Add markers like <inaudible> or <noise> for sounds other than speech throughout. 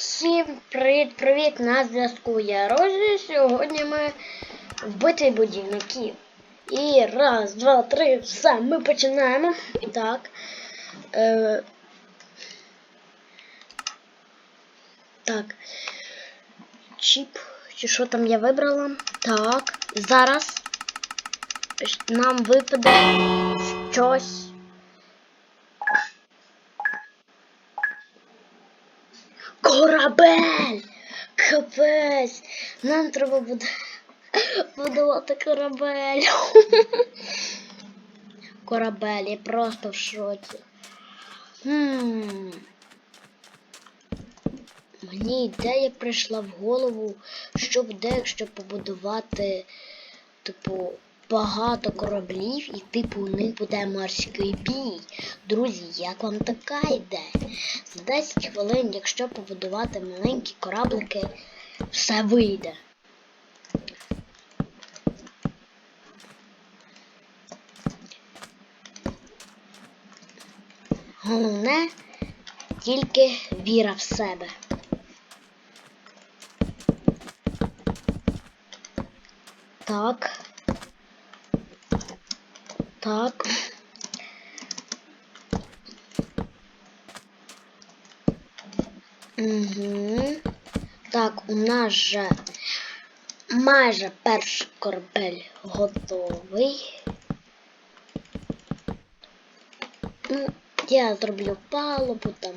Всім привіт-привіт! На зв'язку я Розі. Сьогодні ми в битві будівників. І раз, два, три, все, ми починаємо. І так. Е, так. Чіп. Чи що там я вибрала? Так. Зараз нам випаде щось. Корабель! Капець! Нам треба буде будувати корабель. <laughs> Корабель, я просто в шоці. Хм. Мені ідея прийшла в голову, що буде, якщо побудувати, типу, багато кораблів і типу у них буде морський бій. Друзі, як вам така ідея? За 10 хвилин, якщо побудувати маленькі кораблики, все вийде. Головне тільки віра в себе. Так. Так. Угу. Так, у нас же майже перший корабель готовий. Ну, я зроблю палубу там.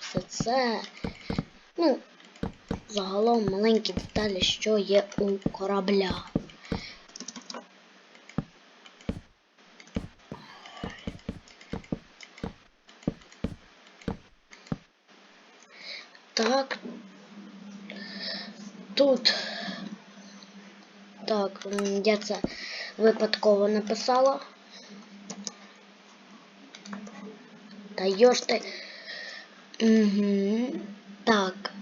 Все це. Ну, загалом маленькі деталі, що є у корабля. Так. Тут. Так, м, я це випадково написала. Та йош ти. Угу. Так.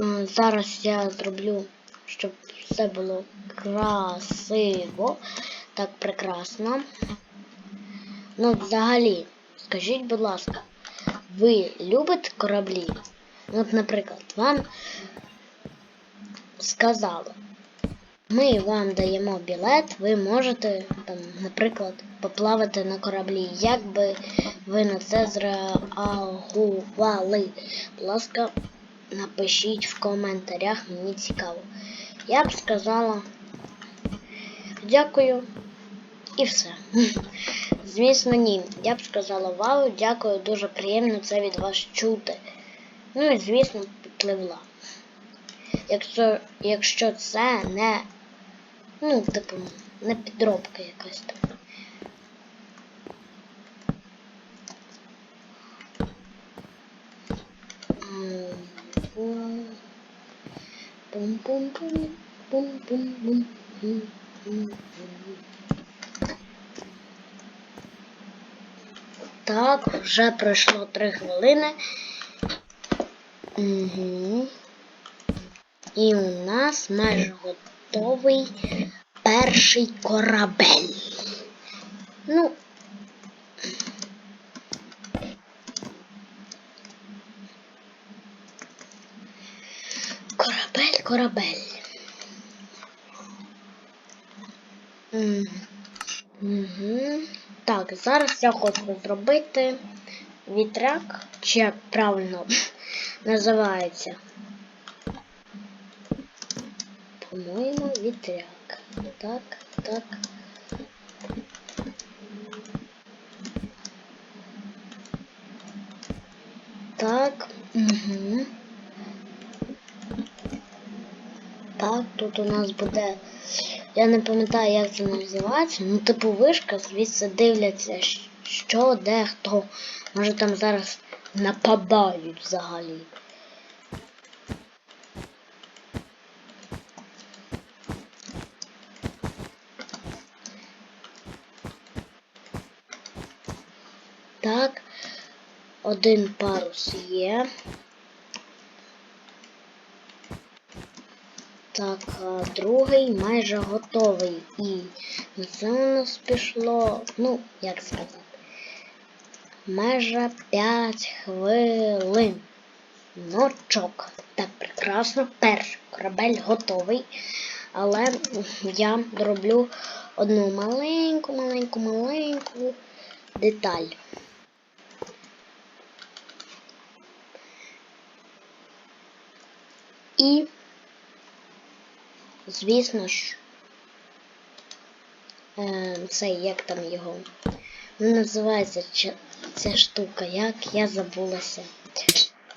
Е, Зараз я зроблю, щоб все було красиво. Так прекрасно. Ну, взагалі, скажіть, будь ласка, ви любите кораблі? От, наприклад, вам сказали, ми вам даємо білет, ви можете, там, наприклад, поплавати на кораблі. Як би ви на це зреагували? Будь ласка, напишіть в коментарях, мені цікаво. Я б сказала дякую і все. <laughs> Звісно, ні. Я б сказала вау, дякую, дуже приємно це від вас чути. Ну і звісно, підпливла. Якщо, якщо це не, ну, типу, не підробка якась там. Так, вже пройшло 3 хвилини. Угу. І у нас майже готовий перший корабель. Ну. Корабель, корабель. Угу. Так, зараз я хочу зробити вітряк, чи як правильно <laughs> називається. По-моєму, вітряк. Так, так. Так, угу. Так, тут у нас буде. Я не пам'ятаю, як це називається. Ну, типу вишка, звідси дивляться, що, де, хто. Може там зараз нападають взагалі. Так, один парус є. Так, другий майже готовий. І це у нас пішло, ну, як сказати, майже 5 хвилин. ночок. Так, прекрасно. Перший корабель готовий. Але я роблю одну маленьку, маленьку, маленьку деталь. І, звісно ж, е, цей, як там його, ну, називається ця штука, як я забулася.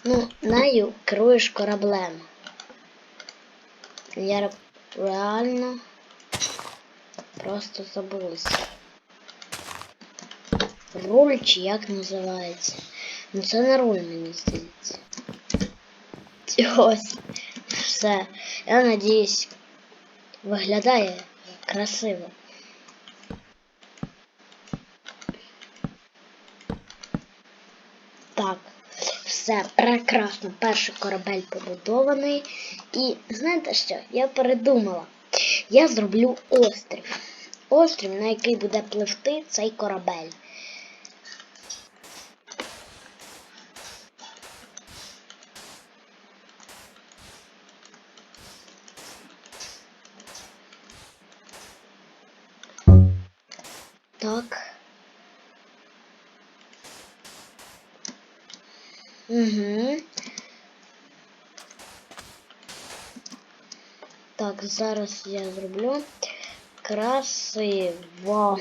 Ну, нею керуєш кораблем. Я реально просто забулася. Руль чи як називається? Ну це не руль, мені здається. Ось. Все. Я надіюсь, виглядає красиво. Так, все прекрасно. Перший корабель побудований. І знаєте що? Я передумала. Я зроблю острів. Острів, на який буде пливти цей корабель. Зараз я зроблю красиво.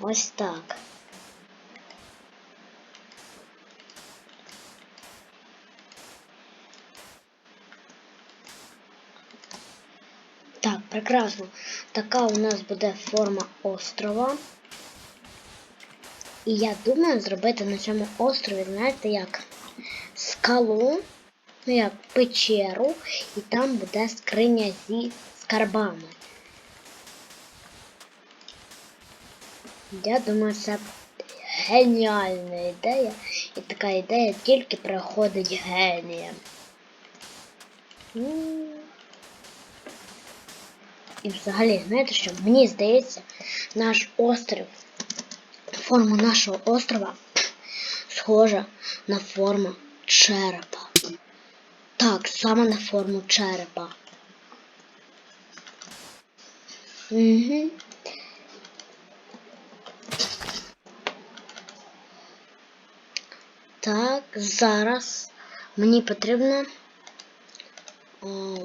Ось так. Так, прекрасно. Така у нас буде форма острова. І я думаю зробити на цьому острові, знаєте, як скалу, ну як печеру, і там буде скриня зі скарбами. Я думаю, це геніальна ідея. І така ідея тільки приходить генієм. І взагалі, знаєте що? Мені здається, наш острів, форма нашого острова схожа на форму черепа. Так, саме на форму черепа. Угу. Так, зараз мені потрібно о,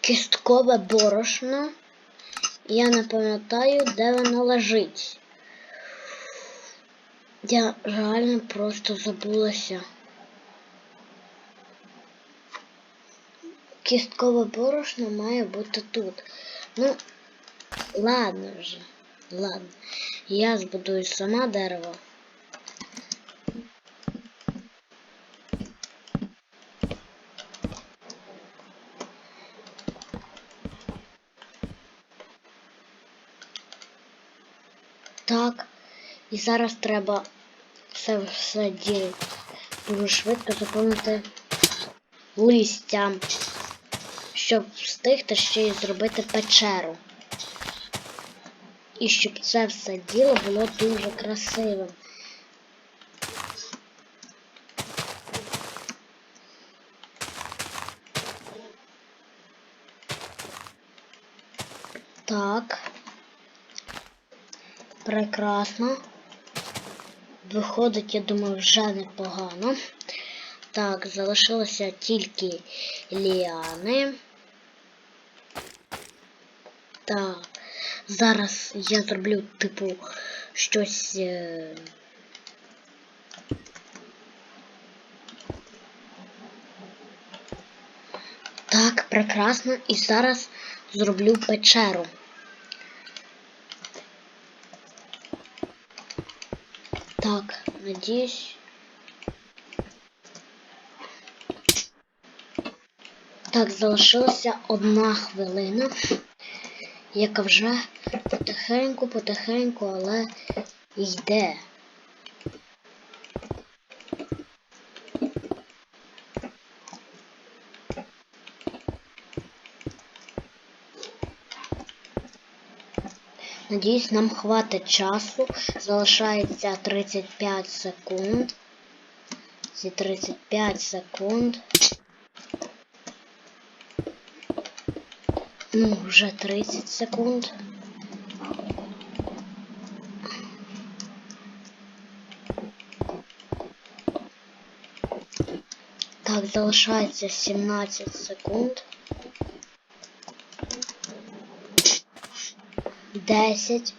кісткове борошно. Я не пам'ятаю, де воно лежить. Я реально просто забулася. Кісткове борошно має бути тут. Ну, ладно вже. Ладно. Я збудую сама дерево. Так. І зараз треба це все діло дуже швидко заповнити листям, щоб встигти ще й зробити печеру. І щоб це все діло було дуже красивим. Так. Прекрасно. Виходить, я думаю, вже непогано. Так, залишилося тільки ліани. Так, зараз я зроблю, типу, щось. е, Так, прекрасно. І зараз зроблю печеру. Так, надіюсь. Так, залишилася одна хвилина, яка вже потихеньку, потихеньку, але йде. Надіюсь, нам хватить часу. Залишається 35 секунд. Ці 35 секунд. Ну, вже 30 секунд. Так, залишається 17 секунд. 10.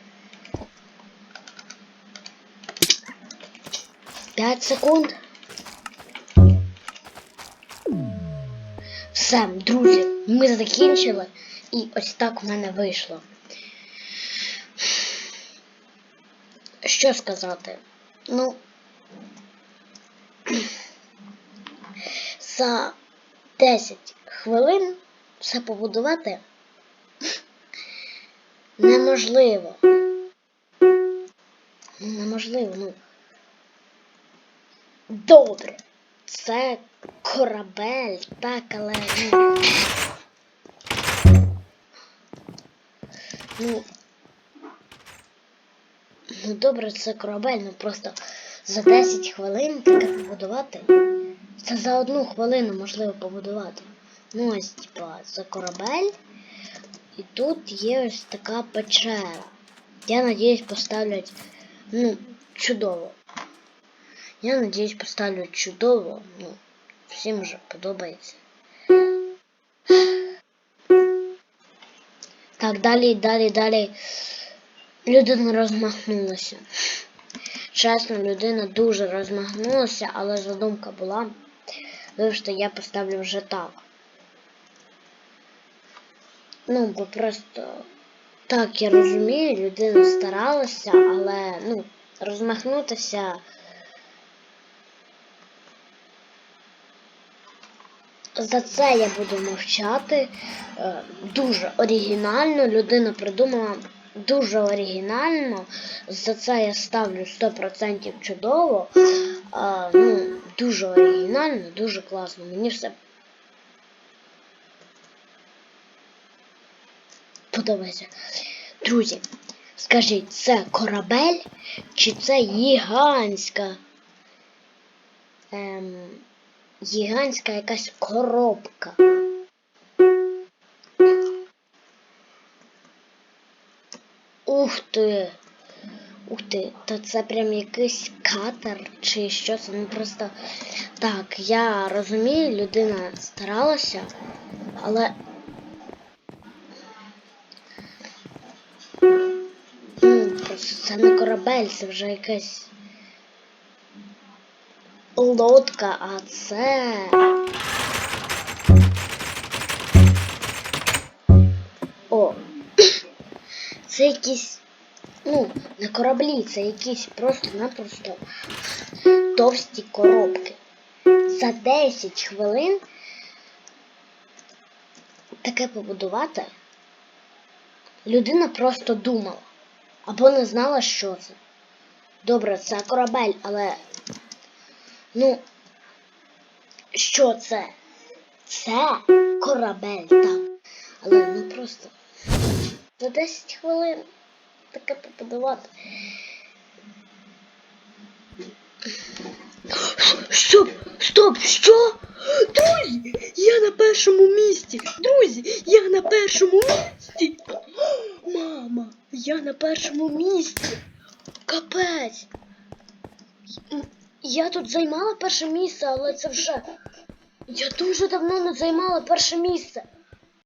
5 секунд. Все, друзі, ми закінчили. І ось так в мене вийшло. Що сказати? Ну. За 10 хвилин все побудувати неможливо. Неможливо, ну. Добре. Це корабель, так, але. Ну, ну, добре, це корабель, ну просто за 10 хвилин таке побудувати. Це за одну хвилину можливо побудувати. Ну ось, типа, це корабель. І тут є ось така печера. Я надіюсь поставлять, ну, чудово. Я надіюсь поставлять чудово. Ну, всім вже подобається. Так, далі, далі, далі. Людина розмахнулася. Чесно, людина дуже розмахнулася, але задумка була. Вибачте, я поставлю вже так. Ну, бо просто так я розумію, людина старалася, але ну, розмахнутися. За це я буду мовчати. Е, Дуже оригінально. Людина придумала дуже оригінально. За це я ставлю 100% чудово. Ну, дуже оригінально, дуже класно. Мені все подобається. Друзі, скажіть, це корабель чи це гігантська? Ем, гігантська якась коробка? Ух ти! Ух ти, то це прям якийсь катер чи що це? Ну просто так, я розумію, людина старалася, але. Ну, просто це не корабель, це вже якась лодка, а це. О, це якісь ну, не кораблі, це якісь просто-напросто товсті коробки. За 10 хвилин таке побудувати людина просто думала або не знала, що це. Добре, це корабель, але ну, що це? Це корабель, так. Але ну просто за 10 хвилин таке побудувати. Стоп! Стоп! Що? Друзі! Я на першому місці! Друзі! Я на першому місці! Мама! Я на першому місці! Капець! Я тут займала перше місце, але це вже. Я дуже давно не займала перше місце.